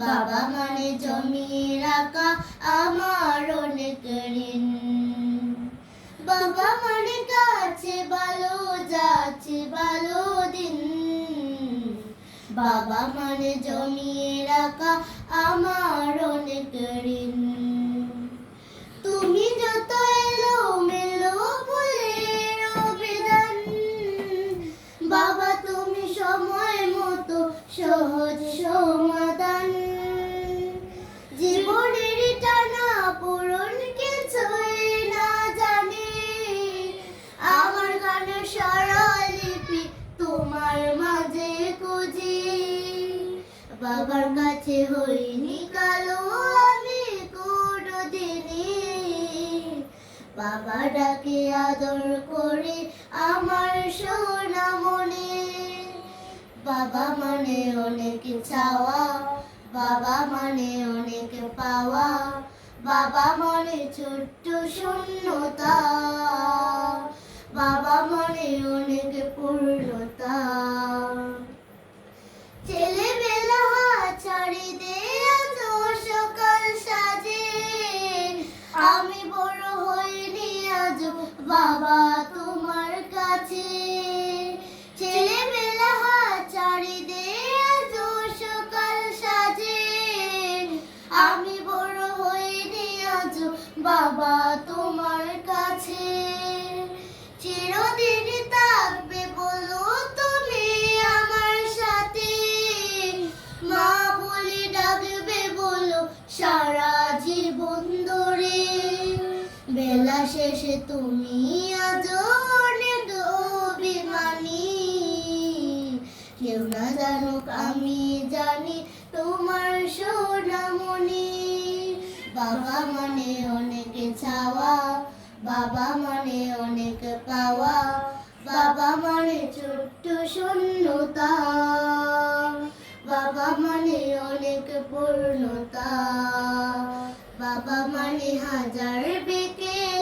বাবা মানে জমিয়ে রাখা, আমার অনেক ঋণ। বাবা মানে কাছে ভালো যাচ্ছে ভালো দিন। বাবা মানে জমিয়ে রাখা, আমার অনেক ঋণ। বাবার কাছে হইনি কালো আমি কোনো দিনই বাবা ডাকে আদর করে আমার সোনা মনে। বাবা মানে অনেক চাওয়া, বাবা মানে অনেক পাওয়া। বাবা মানে ছোট্ট শূন্যতা। আমি বড় হইনি আজ বাবা তোমার কাছে। সকাল সাজে। আমি বড় বাবা তোমার বেলা শেষে তুমি আজ অনেক কেউ না জানুক, আমি জানি তোমার সোনামণি। বাবা মানে অনেক চাওয়া, বাবা মানে অনেক পাওয়া, বাবা মানে ছোট্ট শূন্যতা। বাবা মানে অনেক পূর্ণতা, বাবা মানে হাজার